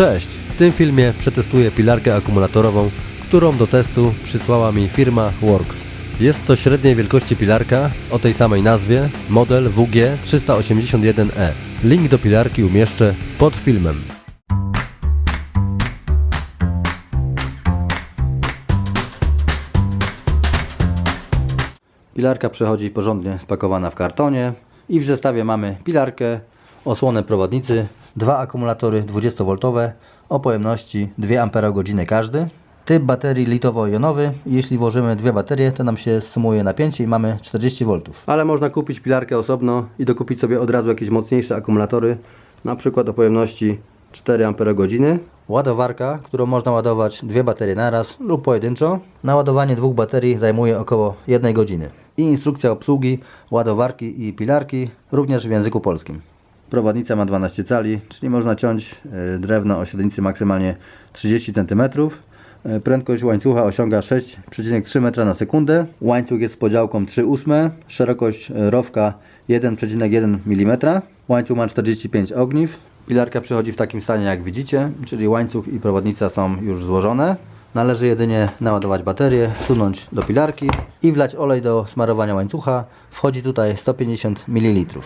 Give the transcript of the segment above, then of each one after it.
Cześć! W tym filmie przetestuję pilarkę akumulatorową, którą do testu przysłała mi firma Works. Jest to średniej wielkości pilarka o tej samej nazwie, model WG381E. Link do pilarki umieszczę pod filmem. Pilarka przychodzi porządnie spakowana w kartonie i w zestawie mamy pilarkę, osłonę prowodnicy, dwa akumulatory 20V o pojemności 2 Ah każdy. Typ baterii litowo-jonowy. Jeśli włożymy dwie baterie, to nam się sumuje napięcie i mamy 40V. Ale można kupić pilarkę osobno i dokupić sobie od razu jakieś mocniejsze akumulatory, na przykład o pojemności 4 Ah. Ładowarka, którą można ładować dwie baterie naraz lub pojedynczo. Naładowanie dwóch baterii zajmuje około 1 godziny. I instrukcja obsługi ładowarki i pilarki również w języku polskim. Prowadnica ma 12 cali, czyli można ciąć e, drewno o średnicy maksymalnie 30 cm. E, Prędkość łańcucha osiąga 6,3 m na sekundę. Łańcuch jest z podziałką 3,8, szerokość e, rowka 1,1 mm. Łańcuch ma 45 ogniw. Pilarka przychodzi w takim stanie jak widzicie, czyli łańcuch i prowadnica są już złożone. Należy jedynie naładować baterię, wsunąć do pilarki i wlać olej do smarowania łańcucha. Wchodzi tutaj 150 ml.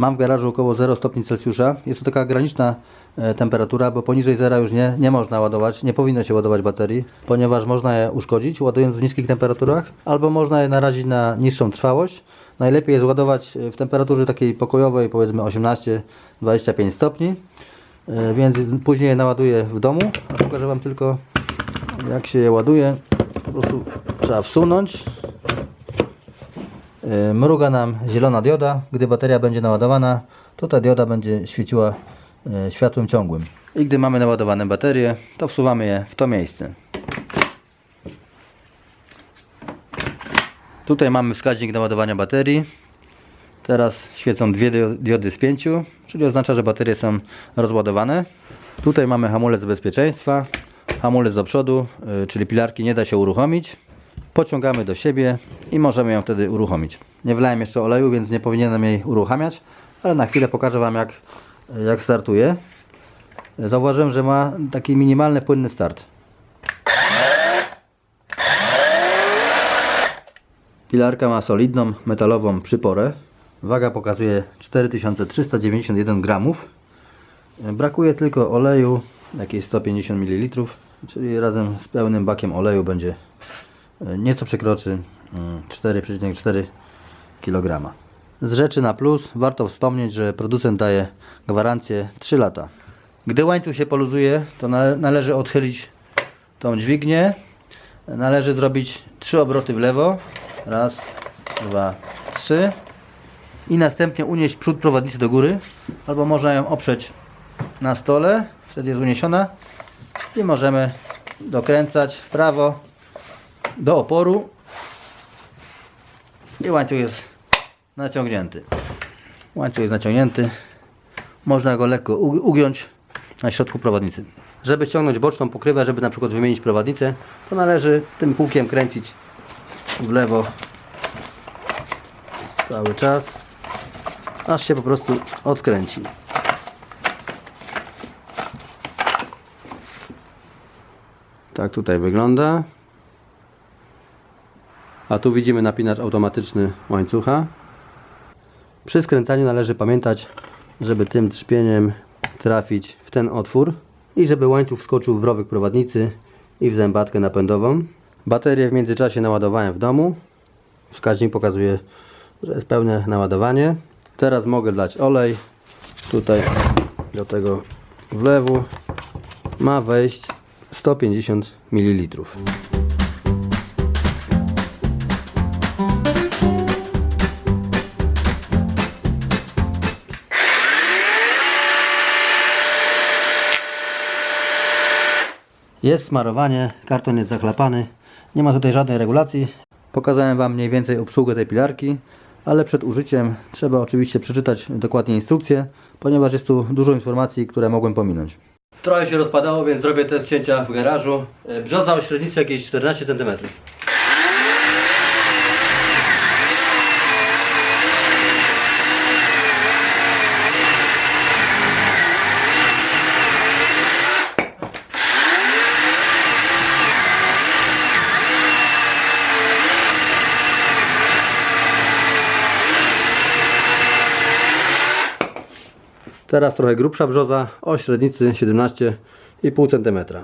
Mam w garażu około 0 stopni Celsjusza. Jest to taka graniczna e, temperatura, bo poniżej zera już nie, nie można ładować, nie powinno się ładować baterii, ponieważ można je uszkodzić ładując w niskich temperaturach, albo można je narazić na niższą trwałość. Najlepiej jest ładować w temperaturze takiej pokojowej, powiedzmy 18-25 stopni. E, Więc później je naładuję w domu. Pokażę Wam tylko jak się je ładuje. Po prostu trzeba wsunąć. E, Mruga nam zielona dioda. Gdy bateria będzie naładowana, to ta dioda będzie świeciła e, światłem ciągłym. I gdy mamy naładowane baterie, to wsuwamy je w to miejsce. Tutaj mamy wskaźnik naładowania baterii. Teraz świecą dwie dio- diody z pięciu, czyli oznacza, że baterie są rozładowane. Tutaj mamy hamulec bezpieczeństwa, hamulec do przodu, y, czyli pilarki nie da się uruchomić. Pociągamy do siebie i możemy ją wtedy uruchomić. Nie wlałem jeszcze oleju, więc nie powinienem jej uruchamiać, ale na chwilę pokażę Wam jak, jak startuje. Zauważyłem, że ma taki minimalny płynny start. Pilarka ma solidną metalową przyporę. Waga pokazuje 4391 gramów. Brakuje tylko oleju, jakieś 150 ml, czyli razem z pełnym bakiem oleju będzie nieco przekroczy mm, 4,4 kg. Z rzeczy na plus warto wspomnieć, że producent daje gwarancję 3 lata. Gdy łańcuch się poluzuje, to nale- należy odchylić tą dźwignię. Należy zrobić 3 obroty w lewo. Raz, dwa, trzy. I następnie unieść przód prowadnicy do góry. Albo można ją oprzeć na stole. Wtedy jest uniesiona. I możemy dokręcać w prawo do oporu. I łańcuch jest naciągnięty. Łańcuch jest naciągnięty. Można go lekko ugiąć na środku prowadnicy. Żeby ściągnąć boczną pokrywę, żeby na przykład wymienić prowadnicę, to należy tym kółkiem kręcić w lewo cały czas, aż się po prostu odkręci. Tak tutaj wygląda. A tu widzimy napinacz automatyczny łańcucha. Przy skręcaniu należy pamiętać, żeby tym trzpieniem trafić w ten otwór i żeby łańcuch wskoczył w rowek prowadnicy i w zębatkę napędową. Baterię w międzyczasie naładowałem w domu. Wskaźnik pokazuje, że jest pełne naładowanie. Teraz mogę dać olej. Tutaj do tego wlewu ma wejść 150 ml. Jest smarowanie, karton jest zachlapany, nie ma tutaj żadnej regulacji. Pokazałem Wam mniej więcej obsługę tej pilarki, ale przed użyciem trzeba oczywiście przeczytać dokładnie instrukcję, ponieważ jest tu dużo informacji, które mogłem pominąć. Trochę się rozpadało, więc zrobię test cięcia w garażu. E, Brzoza o średnicy jakieś 14 cm. Teraz trochę grubsza brzoza o średnicy 17,5 cm.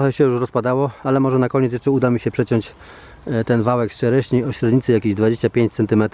Trochę się już rozpadało, ale może na koniec jeszcze uda mi się przeciąć e, ten wałek z czereśni o średnicy jakieś 25 cm.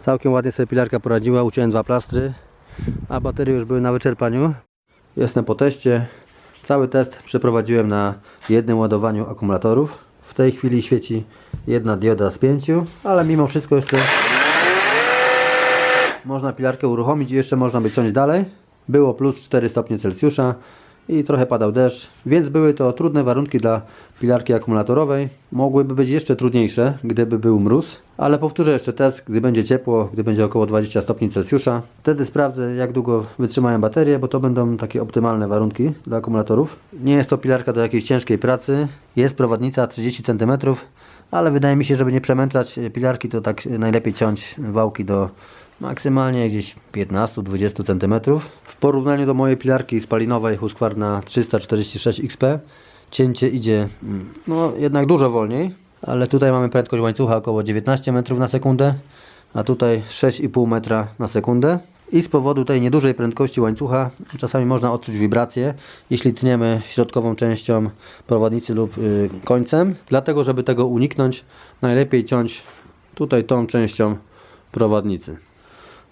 Całkiem ładnie sobie pilarka poradziła, uciąłem dwa plastry, a baterie już były na wyczerpaniu. Jestem po teście. Cały test przeprowadziłem na jednym ładowaniu akumulatorów. W tej chwili świeci jedna dioda z pięciu, ale mimo wszystko jeszcze można pilarkę uruchomić i jeszcze można by ciąć dalej. Było plus 4 stopnie Celsjusza i trochę padał deszcz, więc były to trudne warunki dla pilarki akumulatorowej. Mogłyby być jeszcze trudniejsze, gdyby był mróz, ale powtórzę jeszcze test, gdy będzie ciepło, gdy będzie około 20 stopni Celsjusza. Wtedy sprawdzę, jak długo wytrzymają baterie, bo to będą takie optymalne warunki dla akumulatorów. Nie jest to pilarka do jakiejś ciężkiej pracy. Jest prowadnica 30 cm, ale wydaje mi się, żeby nie przemęczać pilarki, to tak najlepiej ciąć wałki do maksymalnie gdzieś 15-20 cm. Porównaniu do mojej pilarki spalinowej Husqvarna 346 XP cięcie idzie mm, no, jednak dużo wolniej, ale tutaj mamy prędkość łańcucha około 19 metrów na sekundę, a tutaj 6,5 metra na sekundę. I z powodu tej niedużej prędkości łańcucha czasami można odczuć wibrację, jeśli tniemy środkową częścią prowadnicy lub y, końcem. Dlatego, żeby tego uniknąć, najlepiej ciąć tutaj tą częścią prowadnicy.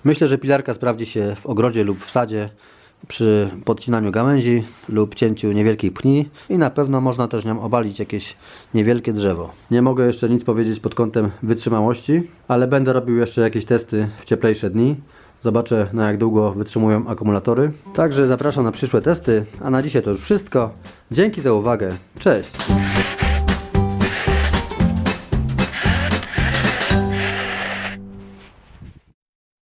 Myślę, że pilarka sprawdzi się w ogrodzie lub w sadzie, przy podcinaniu gałęzi lub cięciu niewielkich pni i na pewno można też nią obalić jakieś niewielkie drzewo. Nie mogę jeszcze nic powiedzieć pod kątem wytrzymałości, ale będę robił jeszcze jakieś testy w cieplejsze dni. Zobaczę na jak długo wytrzymują akumulatory. Także zapraszam na przyszłe testy, a na dzisiaj to już wszystko. Dzięki za uwagę. Cześć!